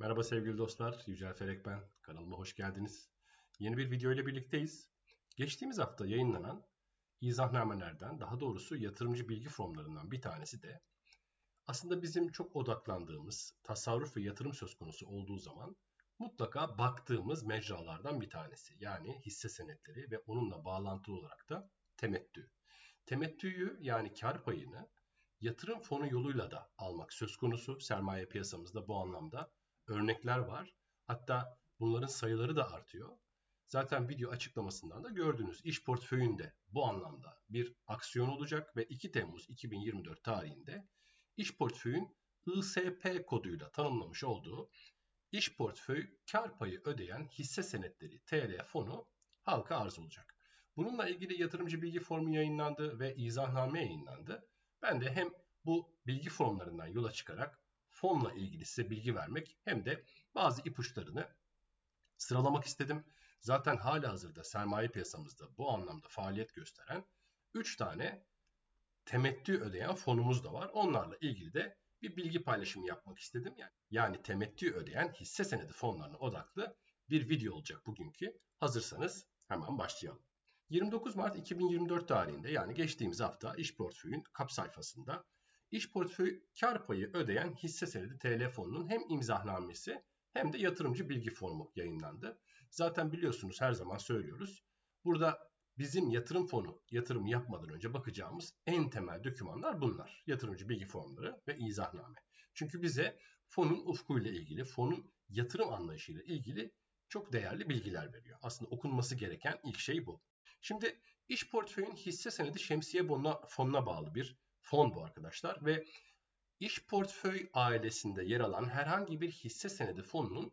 Merhaba sevgili dostlar, Yücel Ferek ben. Kanalıma hoş geldiniz. Yeni bir video ile birlikteyiz. Geçtiğimiz hafta yayınlanan izahnamenerden, daha doğrusu yatırımcı bilgi formlarından bir tanesi de aslında bizim çok odaklandığımız tasarruf ve yatırım söz konusu olduğu zaman mutlaka baktığımız mecralardan bir tanesi. Yani hisse senetleri ve onunla bağlantılı olarak da temettü. Temettüyü yani kar payını yatırım fonu yoluyla da almak söz konusu. Sermaye piyasamızda bu anlamda örnekler var. Hatta bunların sayıları da artıyor. Zaten video açıklamasından da gördünüz. İş portföyünde bu anlamda bir aksiyon olacak ve 2 Temmuz 2024 tarihinde iş portföyün ISP koduyla tanımlamış olduğu iş portföy kar payı ödeyen hisse senetleri TL fonu halka arz olacak. Bununla ilgili yatırımcı bilgi formu yayınlandı ve izahname yayınlandı. Ben de hem bu bilgi formlarından yola çıkarak fonla ilgili size bilgi vermek hem de bazı ipuçlarını sıralamak istedim. Zaten hala hazırda sermaye piyasamızda bu anlamda faaliyet gösteren 3 tane temettü ödeyen fonumuz da var. Onlarla ilgili de bir bilgi paylaşımı yapmak istedim. Yani, yani temettü ödeyen hisse senedi fonlarına odaklı bir video olacak bugünkü. Hazırsanız hemen başlayalım. 29 Mart 2024 tarihinde yani geçtiğimiz hafta iş portföyün kap sayfasında iş portföyü kar payı ödeyen hisse senedi TL fonunun hem imzahnamesi hem de yatırımcı bilgi formu yayınlandı. Zaten biliyorsunuz her zaman söylüyoruz. Burada bizim yatırım fonu yatırım yapmadan önce bakacağımız en temel dokümanlar bunlar. Yatırımcı bilgi formları ve izahname. Çünkü bize fonun ufkuyla ilgili, fonun yatırım anlayışıyla ilgili çok değerli bilgiler veriyor. Aslında okunması gereken ilk şey bu. Şimdi iş portföyün hisse senedi şemsiye fonuna, fonuna bağlı bir fon bu arkadaşlar ve iş portföy ailesinde yer alan herhangi bir hisse senedi fonunun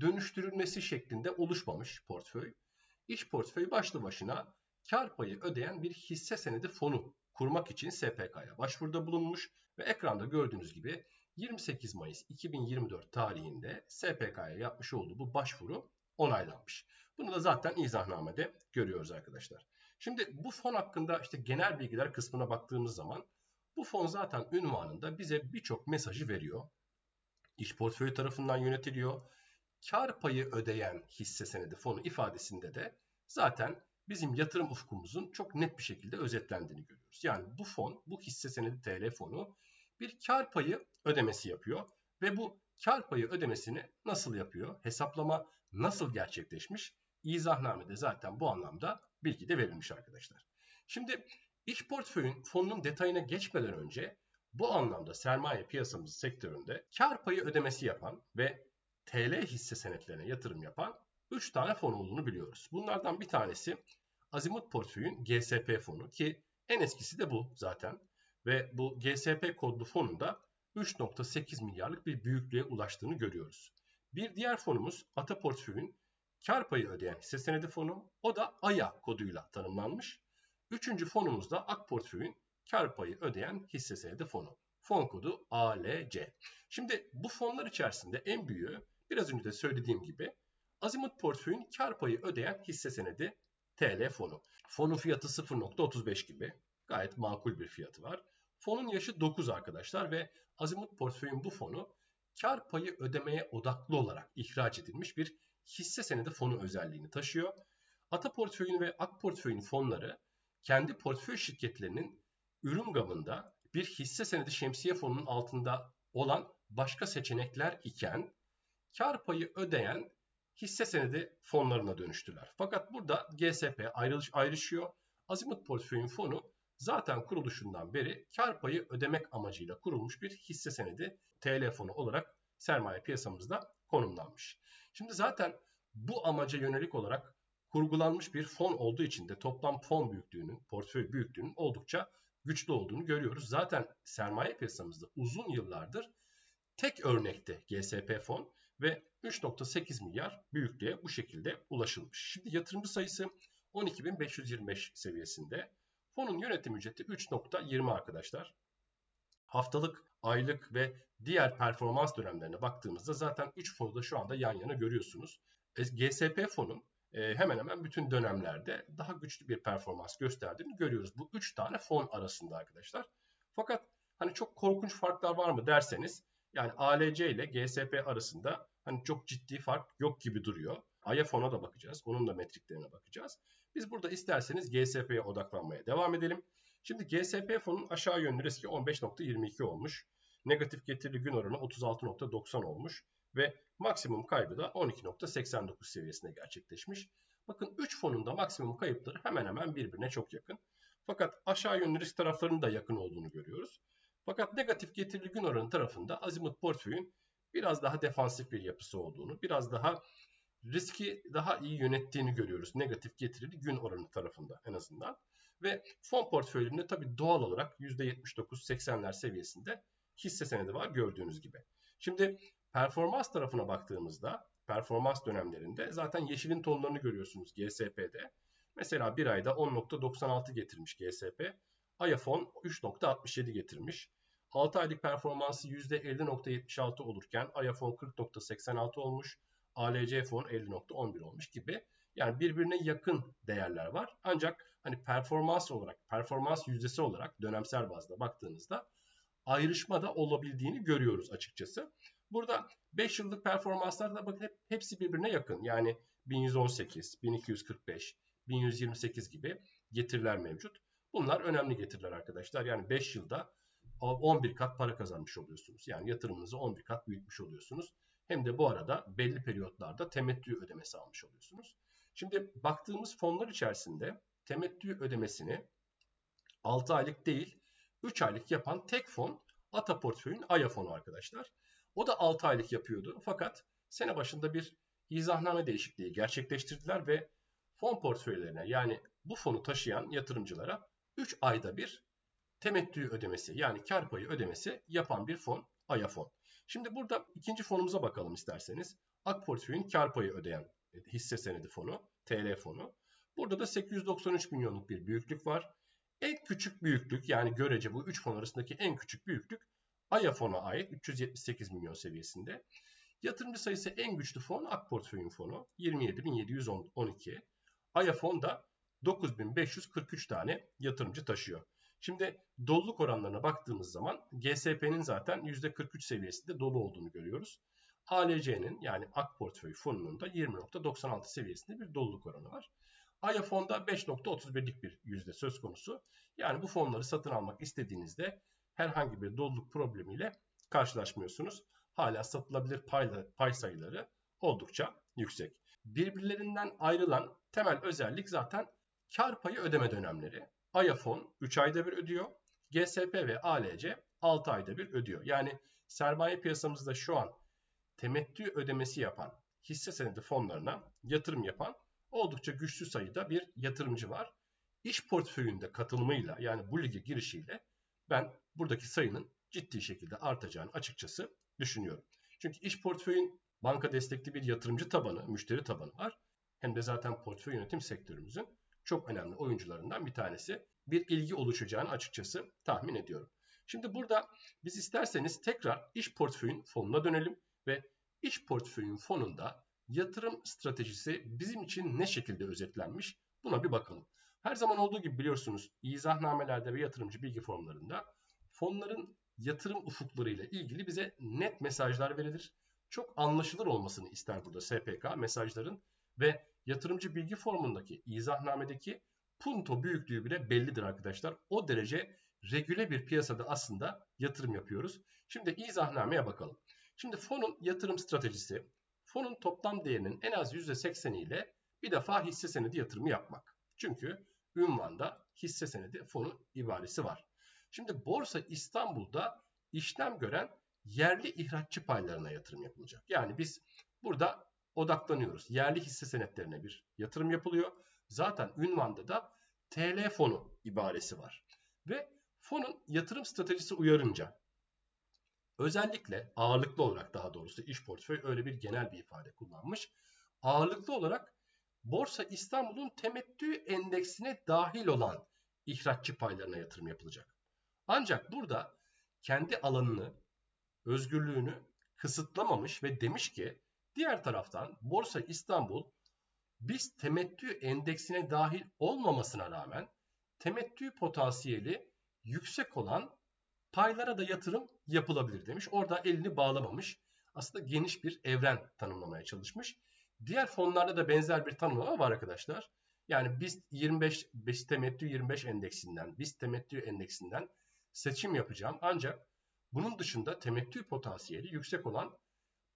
dönüştürülmesi şeklinde oluşmamış portföy. İş portföyü başlı başına kar payı ödeyen bir hisse senedi fonu kurmak için SPK'ya başvuruda bulunmuş ve ekranda gördüğünüz gibi 28 Mayıs 2024 tarihinde SPK'ya yapmış olduğu bu başvuru onaylanmış. Bunu da zaten izahnamede görüyoruz arkadaşlar. Şimdi bu fon hakkında işte genel bilgiler kısmına baktığımız zaman bu fon zaten ünvanında bize birçok mesajı veriyor. İş portföyü tarafından yönetiliyor. Kar payı ödeyen hisse senedi fonu ifadesinde de zaten bizim yatırım ufkumuzun çok net bir şekilde özetlendiğini görüyoruz. Yani bu fon, bu hisse senedi TL fonu bir kar payı ödemesi yapıyor ve bu kar payı ödemesini nasıl yapıyor? Hesaplama nasıl gerçekleşmiş? İzahnamede zaten bu anlamda bilgi de verilmiş arkadaşlar. Şimdi iş portföyün fonunun detayına geçmeden önce bu anlamda sermaye piyasamız sektöründe kar payı ödemesi yapan ve TL hisse senetlerine yatırım yapan 3 tane fon olduğunu biliyoruz. Bunlardan bir tanesi Azimut Portföy'ün GSP fonu ki en eskisi de bu zaten. Ve bu GSP kodlu fonun da 3.8 milyarlık bir büyüklüğe ulaştığını görüyoruz. Bir diğer fonumuz Ata Portföy'ün kar payı ödeyen hisse senedi fonu. O da AYA koduyla tanımlanmış. Üçüncü fonumuz da Ak Portföy'ün kar payı ödeyen hisse senedi fonu. Fon kodu ALC. Şimdi bu fonlar içerisinde en büyüğü biraz önce de söylediğim gibi Azimut Portföy'ün kar payı ödeyen hisse senedi TL fonu. Fonun fiyatı 0.35 gibi. Gayet makul bir fiyatı var. Fonun yaşı 9 arkadaşlar ve Azimut Portföy'ün bu fonu kar payı ödemeye odaklı olarak ihraç edilmiş bir hisse senedi fonu özelliğini taşıyor. Ata portföyün ve Ak portföyün fonları kendi portföy şirketlerinin ürün gamında bir hisse senedi şemsiye fonunun altında olan başka seçenekler iken kar payı ödeyen hisse senedi fonlarına dönüştüler. Fakat burada GSP ayrılış, ayrışıyor. Azimut portföyün fonu zaten kuruluşundan beri kar payı ödemek amacıyla kurulmuş bir hisse senedi TL fonu olarak sermaye piyasamızda konumlanmış. Şimdi zaten bu amaca yönelik olarak kurgulanmış bir fon olduğu için de toplam fon büyüklüğünün, portföy büyüklüğünün oldukça güçlü olduğunu görüyoruz. Zaten sermaye piyasamızda uzun yıllardır tek örnekte GSP fon ve 3.8 milyar büyüklüğe bu şekilde ulaşılmış. Şimdi yatırımcı sayısı 12.525 seviyesinde. Fonun yönetim ücreti 3.20 arkadaşlar. Haftalık, aylık ve diğer performans dönemlerine baktığımızda zaten 3 fonu da şu anda yan yana görüyorsunuz. E, GSP fonun hemen hemen bütün dönemlerde daha güçlü bir performans gösterdiğini görüyoruz. Bu 3 tane fon arasında arkadaşlar. Fakat hani çok korkunç farklar var mı derseniz yani ALC ile GSP arasında hani çok ciddi fark yok gibi duruyor. Ayafon'a da bakacağız. Onun da metriklerine bakacağız. Biz burada isterseniz GSP'ye odaklanmaya devam edelim. Şimdi GSP fonun aşağı yönlü riski 15.22 olmuş. Negatif getirili gün oranı 36.90 olmuş. Ve maksimum kaybı da 12.89 seviyesinde gerçekleşmiş. Bakın 3 fonun da maksimum kayıpları hemen hemen birbirine çok yakın. Fakat aşağı yönlü risk taraflarının da yakın olduğunu görüyoruz. Fakat negatif getirili gün oranı tarafında azimut portföyün biraz daha defansif bir yapısı olduğunu, biraz daha riski daha iyi yönettiğini görüyoruz. Negatif getirili gün oranı tarafında en azından. Ve fon portföyünde tabii doğal olarak %79-80'ler seviyesinde hisse senedi var gördüğünüz gibi. Şimdi performans tarafına baktığımızda performans dönemlerinde zaten yeşilin tonlarını görüyorsunuz GSP'de. Mesela bir ayda 10.96 getirmiş GSP. Ayafon 3.67 getirmiş. 6 aylık performansı %50.76 olurken Ayafon 40.86 olmuş. ALC fon 50.11 olmuş gibi. Yani birbirine yakın değerler var. Ancak hani performans olarak, performans yüzdesi olarak dönemsel bazda baktığınızda ayrışma da olabildiğini görüyoruz açıkçası. Burada 5 yıllık performanslarda bakın hep, hepsi birbirine yakın. Yani 1118, 1245, 1128 gibi getiriler mevcut. Bunlar önemli getiriler arkadaşlar. Yani 5 yılda 11 kat para kazanmış oluyorsunuz. Yani yatırımınızı 11 kat büyütmüş oluyorsunuz. Hem de bu arada belli periyotlarda temettü ödemesi almış oluyorsunuz. Şimdi baktığımız fonlar içerisinde temettü ödemesini 6 aylık değil 3 aylık yapan tek fon Ata Portföy'ün Aya fonu arkadaşlar. O da 6 aylık yapıyordu fakat sene başında bir izahname değişikliği gerçekleştirdiler ve fon portföylerine yani bu fonu taşıyan yatırımcılara 3 ayda bir temettü ödemesi yani kar payı ödemesi yapan bir fon Aya fon. Şimdi burada ikinci fonumuza bakalım isterseniz. Ak portföyün kar payı ödeyen hisse senedi fonu, TL fonu. Burada da 893 milyonluk bir büyüklük var. En küçük büyüklük yani görece bu 3 fon arasındaki en küçük büyüklük Aya fona ait 378 milyon seviyesinde. Yatırımcı sayısı en güçlü fon Ak portföyün fonu 27.712. Aya fon da 9543 tane yatırımcı taşıyor. Şimdi doluluk oranlarına baktığımız zaman GSP'nin zaten %43 seviyesinde dolu olduğunu görüyoruz. ALC'nin yani AK portföy fonunun da 20.96 seviyesinde bir doluluk oranı var. Aya fonda 5.31'lik bir yüzde söz konusu. Yani bu fonları satın almak istediğinizde herhangi bir doluluk problemiyle karşılaşmıyorsunuz. Hala satılabilir pay, pay sayıları oldukça yüksek. Birbirlerinden ayrılan temel özellik zaten kar payı ödeme dönemleri. Ayafon 3 ayda bir ödüyor. GSP ve ALC 6 ayda bir ödüyor. Yani sermaye piyasamızda şu an temettü ödemesi yapan hisse senedi fonlarına yatırım yapan oldukça güçlü sayıda bir yatırımcı var. İş portföyünde katılımıyla yani bu lige girişiyle ben buradaki sayının ciddi şekilde artacağını açıkçası düşünüyorum. Çünkü iş portföyün banka destekli bir yatırımcı tabanı, müşteri tabanı var. Hem de zaten portföy yönetim sektörümüzün çok önemli oyuncularından bir tanesi. Bir ilgi oluşacağını açıkçası tahmin ediyorum. Şimdi burada biz isterseniz tekrar iş portföyün fonuna dönelim ve iş portföyün fonunda yatırım stratejisi bizim için ne şekilde özetlenmiş buna bir bakalım. Her zaman olduğu gibi biliyorsunuz izahnamelerde ve yatırımcı bilgi formlarında fonların yatırım ufuklarıyla ilgili bize net mesajlar verilir. Çok anlaşılır olmasını ister burada SPK mesajların ve yatırımcı bilgi formundaki izahnamedeki punto büyüklüğü bile bellidir arkadaşlar. O derece regüle bir piyasada aslında yatırım yapıyoruz. Şimdi izahnameye bakalım. Şimdi fonun yatırım stratejisi, fonun toplam değerinin en az %80 ile bir defa hisse senedi yatırımı yapmak. Çünkü ünvanda hisse senedi fonu ibaresi var. Şimdi Borsa İstanbul'da işlem gören yerli ihraççı paylarına yatırım yapılacak. Yani biz burada odaklanıyoruz. Yerli hisse senetlerine bir yatırım yapılıyor. Zaten ünvanda da TL fonu ibaresi var. Ve fonun yatırım stratejisi uyarınca özellikle ağırlıklı olarak daha doğrusu iş portföy öyle bir genel bir ifade kullanmış. Ağırlıklı olarak Borsa İstanbul'un temettü endeksine dahil olan ihraççı paylarına yatırım yapılacak. Ancak burada kendi alanını, özgürlüğünü kısıtlamamış ve demiş ki diğer taraftan Borsa İstanbul biz temettü endeksine dahil olmamasına rağmen temettü potansiyeli yüksek olan paylara da yatırım yapılabilir demiş. Orada elini bağlamamış. aslında geniş bir evren tanımlamaya çalışmış. Diğer fonlarda da benzer bir tanımlama var arkadaşlar. Yani biz 25 BIST temettü 25 endeksinden, BIST temettü endeksinden seçim yapacağım. Ancak bunun dışında temettü potansiyeli yüksek olan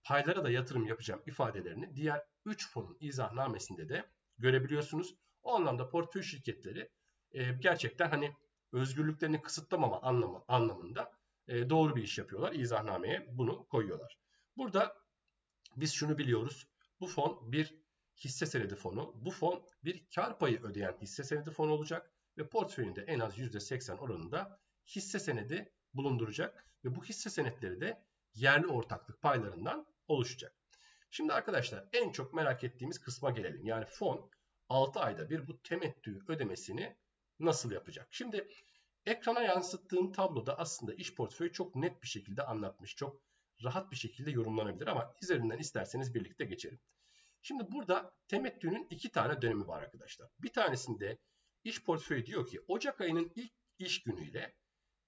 paylara da yatırım yapacağım ifadelerini diğer 3 fonun izahnamesinde de görebiliyorsunuz. O anlamda portföy şirketleri e, gerçekten hani özgürlüklerini kısıtlamama anlamı, anlamında e, doğru bir iş yapıyorlar. İzahnameye bunu koyuyorlar. Burada biz şunu biliyoruz. Bu fon bir hisse senedi fonu. Bu fon bir kar payı ödeyen hisse senedi fonu olacak ve portföyünde en az %80 oranında hisse senedi bulunduracak ve bu hisse senetleri de yerli ortaklık paylarından oluşacak. Şimdi arkadaşlar en çok merak ettiğimiz kısma gelelim. Yani fon 6 ayda bir bu temettü ödemesini nasıl yapacak? Şimdi ekrana yansıttığım tabloda aslında iş portföyü çok net bir şekilde anlatmış. Çok rahat bir şekilde yorumlanabilir ama üzerinden isterseniz birlikte geçelim. Şimdi burada temettünün iki tane dönemi var arkadaşlar. Bir tanesinde iş portföyü diyor ki Ocak ayının ilk iş günüyle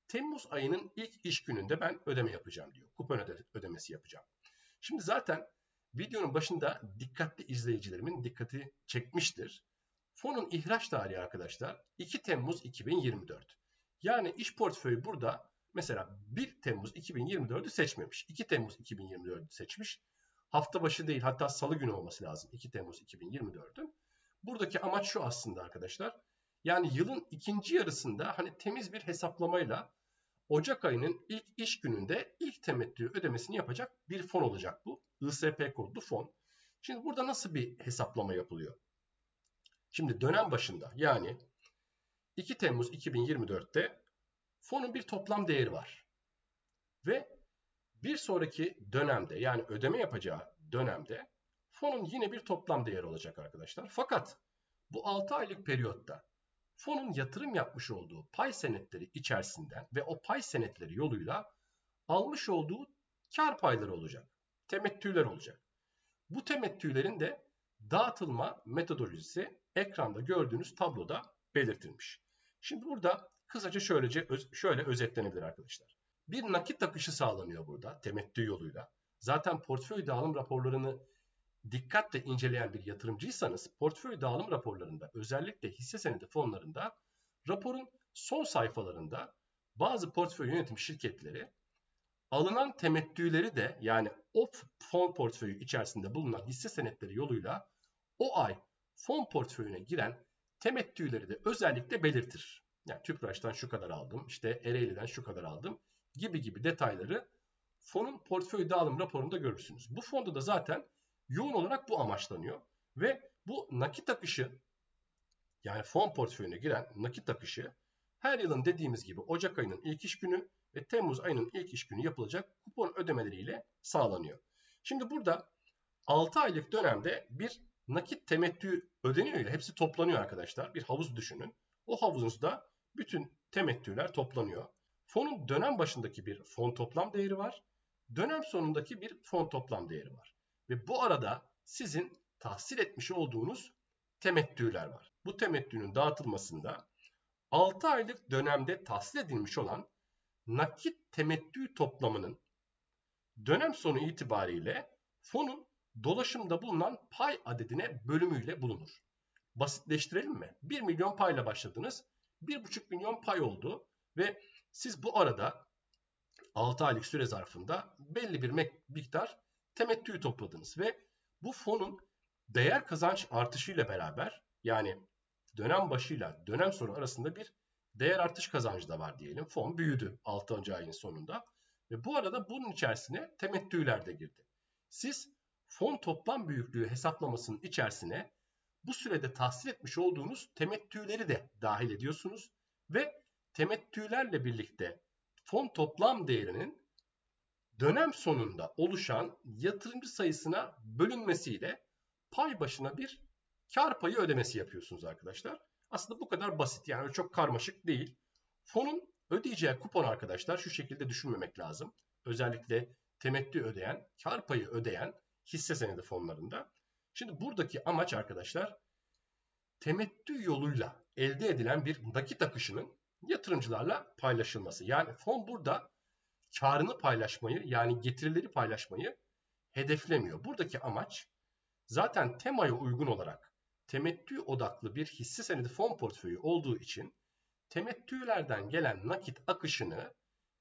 Temmuz ayının ilk iş gününde ben ödeme yapacağım diyor. Kupon ödemesi yapacağım. Şimdi zaten videonun başında dikkatli izleyicilerimin dikkati çekmiştir. Fonun ihraç tarihi arkadaşlar 2 Temmuz 2024. Yani iş portföyü burada mesela 1 Temmuz 2024'ü seçmemiş. 2 Temmuz 2024'ü seçmiş. Hafta başı değil hatta salı günü olması lazım 2 Temmuz 2024'ün. Buradaki amaç şu aslında arkadaşlar. Yani yılın ikinci yarısında hani temiz bir hesaplamayla Ocak ayının ilk iş gününde ilk temettü ödemesini yapacak bir fon olacak bu. ISP kodlu fon. Şimdi burada nasıl bir hesaplama yapılıyor? Şimdi dönem başında yani 2 Temmuz 2024'te fonun bir toplam değeri var. Ve bir sonraki dönemde yani ödeme yapacağı dönemde fonun yine bir toplam değeri olacak arkadaşlar. Fakat bu 6 aylık periyotta fonun yatırım yapmış olduğu pay senetleri içerisinden ve o pay senetleri yoluyla almış olduğu kar payları olacak. Temettüler olacak. Bu temettülerin de dağıtılma metodolojisi ekranda gördüğünüz tabloda belirtilmiş. Şimdi burada kısaca şöylece şöyle özetlenebilir arkadaşlar. Bir nakit akışı sağlanıyor burada temettü yoluyla. Zaten portföy dağılım raporlarını dikkatle inceleyen bir yatırımcıysanız portföy dağılım raporlarında özellikle hisse senedi fonlarında raporun son sayfalarında bazı portföy yönetim şirketleri alınan temettüleri de yani o fon portföyü içerisinde bulunan hisse senetleri yoluyla o ay fon portföyüne giren temettüleri de özellikle belirtir. Yani Tüpraş'tan şu kadar aldım, işte Ereğli'den şu kadar aldım gibi gibi detayları fonun portföy dağılım raporunda görürsünüz. Bu fonda da zaten yoğun olarak bu amaçlanıyor. Ve bu nakit akışı yani fon portföyüne giren nakit akışı her yılın dediğimiz gibi Ocak ayının ilk iş günü ve Temmuz ayının ilk iş günü yapılacak kupon ödemeleriyle sağlanıyor. Şimdi burada 6 aylık dönemde bir nakit temettü ödeniyor. Hepsi toplanıyor arkadaşlar. Bir havuz düşünün. O havuzunuzda bütün temettüler toplanıyor. Fonun dönem başındaki bir fon toplam değeri var. Dönem sonundaki bir fon toplam değeri var. Ve bu arada sizin tahsil etmiş olduğunuz temettüler var. Bu temettünün dağıtılmasında 6 aylık dönemde tahsil edilmiş olan nakit temettü toplamının dönem sonu itibariyle fonun dolaşımda bulunan pay adedine bölümüyle bulunur. Basitleştirelim mi? 1 milyon payla başladınız. 1,5 milyon pay oldu ve siz bu arada 6 aylık süre zarfında belli bir miktar temettü topladınız ve bu fonun değer kazanç artışıyla beraber yani dönem başıyla dönem sonu arasında bir değer artış kazancı da var diyelim. Fon büyüdü 6. ayın sonunda ve bu arada bunun içerisine temettüler de girdi. Siz fon toplam büyüklüğü hesaplamasının içerisine bu sürede tahsil etmiş olduğunuz temettüleri de dahil ediyorsunuz ve temettülerle birlikte fon toplam değerinin dönem sonunda oluşan yatırımcı sayısına bölünmesiyle pay başına bir kar payı ödemesi yapıyorsunuz arkadaşlar. Aslında bu kadar basit yani çok karmaşık değil. Fonun ödeyeceği kupon arkadaşlar şu şekilde düşünmemek lazım. Özellikle temettü ödeyen, kar payı ödeyen hisse senedi fonlarında. Şimdi buradaki amaç arkadaşlar temettü yoluyla elde edilen bir nakit akışının yatırımcılarla paylaşılması. Yani fon burada karını paylaşmayı yani getirileri paylaşmayı hedeflemiyor. Buradaki amaç zaten temaya uygun olarak temettü odaklı bir hisse senedi fon portföyü olduğu için temettülerden gelen nakit akışını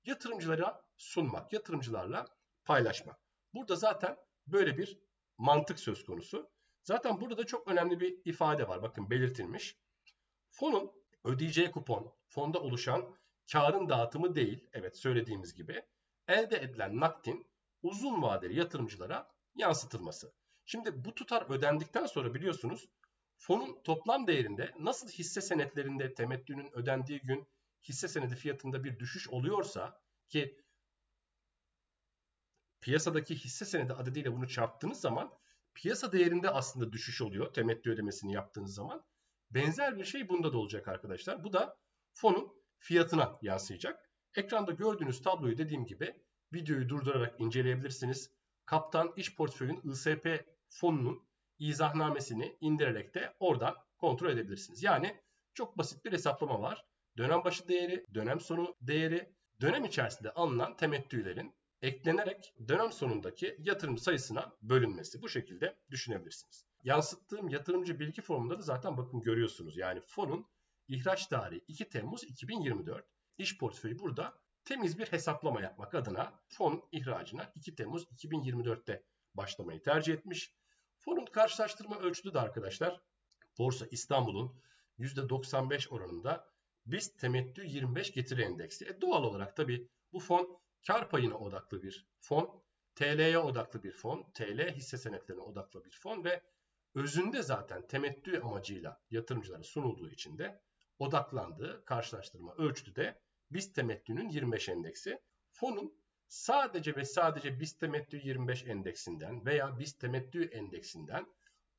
yatırımcılara sunmak, yatırımcılarla paylaşmak. Burada zaten böyle bir mantık söz konusu. Zaten burada da çok önemli bir ifade var. Bakın belirtilmiş. Fonun ödeyeceği kupon, fonda oluşan karın dağıtımı değil, evet söylediğimiz gibi elde edilen nakdin uzun vadeli yatırımcılara yansıtılması. Şimdi bu tutar ödendikten sonra biliyorsunuz fonun toplam değerinde nasıl hisse senetlerinde temettünün ödendiği gün hisse senedi fiyatında bir düşüş oluyorsa ki piyasadaki hisse senedi adediyle bunu çarptığınız zaman piyasa değerinde aslında düşüş oluyor temettü ödemesini yaptığınız zaman. Benzer bir şey bunda da olacak arkadaşlar. Bu da fonun fiyatına yansıyacak. Ekranda gördüğünüz tabloyu dediğim gibi videoyu durdurarak inceleyebilirsiniz. Kaptan iş portföyün ISP fonunun izahnamesini indirerek de oradan kontrol edebilirsiniz. Yani çok basit bir hesaplama var. Dönem başı değeri, dönem sonu değeri, dönem içerisinde alınan temettülerin eklenerek dönem sonundaki yatırım sayısına bölünmesi. Bu şekilde düşünebilirsiniz. Yansıttığım yatırımcı bilgi formunda da zaten bakın görüyorsunuz. Yani fonun ihraç tarihi 2 Temmuz 2024. İş portföyü burada temiz bir hesaplama yapmak adına fon ihracına 2 Temmuz 2024'te başlamayı tercih etmiş. Fonun karşılaştırma ölçütü de arkadaşlar Borsa İstanbul'un %95 oranında BIST temettü 25 getiri endeksi. E doğal olarak tabi bu fon kar payına odaklı bir fon, TL'ye odaklı bir fon, TL hisse senetlerine odaklı bir fon ve özünde zaten temettü amacıyla yatırımcılara sunulduğu için de odaklandığı karşılaştırma ölçütü de BIST temettünün 25 endeksi. Fonun sadece ve sadece BIST temettü 25 endeksinden veya BIST temettü endeksinden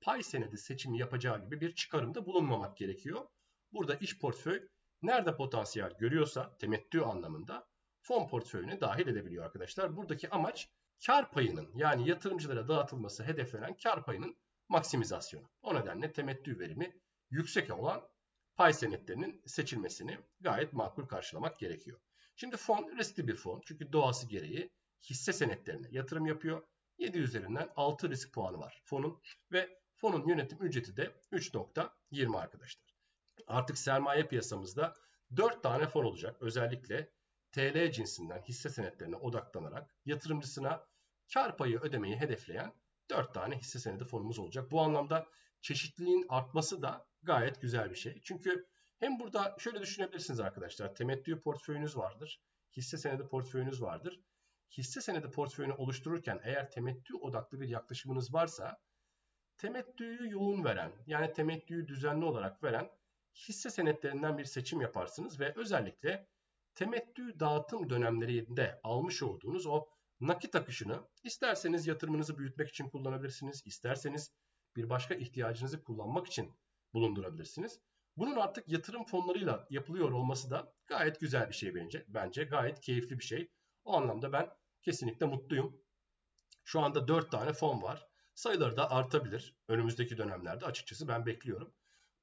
pay senedi seçimi yapacağı gibi bir çıkarımda bulunmamak gerekiyor. Burada iş portföy nerede potansiyel görüyorsa temettü anlamında fon portföyüne dahil edebiliyor arkadaşlar. Buradaki amaç kar payının yani yatırımcılara dağıtılması hedeflenen kar payının maksimizasyonu. O nedenle temettü verimi yüksek olan pay senetlerinin seçilmesini gayet makul karşılamak gerekiyor. Şimdi fon riskli bir fon çünkü doğası gereği hisse senetlerine yatırım yapıyor. 7 üzerinden 6 risk puanı var fonun ve fonun yönetim ücreti de 3.20 arkadaşlar. Artık sermaye piyasamızda 4 tane fon olacak. Özellikle TL cinsinden hisse senetlerine odaklanarak yatırımcısına kar payı ödemeyi hedefleyen 4 tane hisse senedi fonumuz olacak. Bu anlamda çeşitliliğin artması da gayet güzel bir şey. Çünkü hem burada şöyle düşünebilirsiniz arkadaşlar. Temettü portföyünüz vardır. Hisse senedi portföyünüz vardır. Hisse senedi portföyünü oluştururken eğer temettü odaklı bir yaklaşımınız varsa temettüyü yoğun veren yani temettüyü düzenli olarak veren hisse senetlerinden bir seçim yaparsınız ve özellikle temettü dağıtım dönemlerinde almış olduğunuz o nakit akışını isterseniz yatırımınızı büyütmek için kullanabilirsiniz, isterseniz bir başka ihtiyacınızı kullanmak için bulundurabilirsiniz. Bunun artık yatırım fonlarıyla yapılıyor olması da gayet güzel bir şey bence. Bence gayet keyifli bir şey. O anlamda ben kesinlikle mutluyum. Şu anda 4 tane fon var. Sayıları da artabilir önümüzdeki dönemlerde açıkçası ben bekliyorum.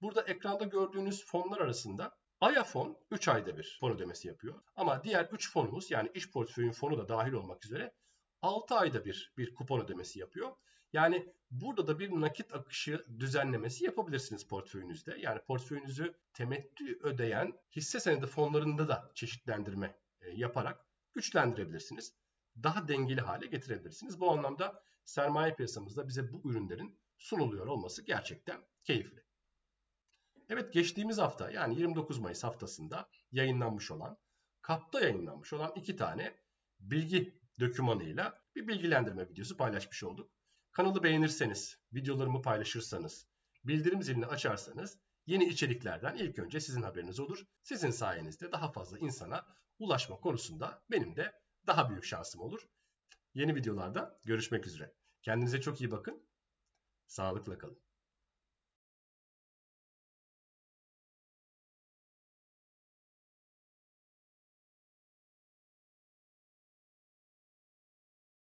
Burada ekranda gördüğünüz fonlar arasında Aya fon 3 ayda bir fon ödemesi yapıyor. Ama diğer 3 fonumuz yani iş portföyün fonu da dahil olmak üzere 6 ayda bir bir kupon ödemesi yapıyor. Yani burada da bir nakit akışı düzenlemesi yapabilirsiniz portföyünüzde. Yani portföyünüzü temettü ödeyen hisse senedi fonlarında da çeşitlendirme e, yaparak güçlendirebilirsiniz. Daha dengeli hale getirebilirsiniz. Bu anlamda sermaye piyasamızda bize bu ürünlerin sunuluyor olması gerçekten keyifli. Evet geçtiğimiz hafta yani 29 Mayıs haftasında yayınlanmış olan, KAP'ta yayınlanmış olan iki tane bilgi dokümanıyla bir bilgilendirme videosu paylaşmış olduk. Kanalı beğenirseniz, videolarımı paylaşırsanız, bildirim zilini açarsanız yeni içeriklerden ilk önce sizin haberiniz olur. Sizin sayenizde daha fazla insana ulaşma konusunda benim de daha büyük şansım olur. Yeni videolarda görüşmek üzere. Kendinize çok iyi bakın. Sağlıkla kalın.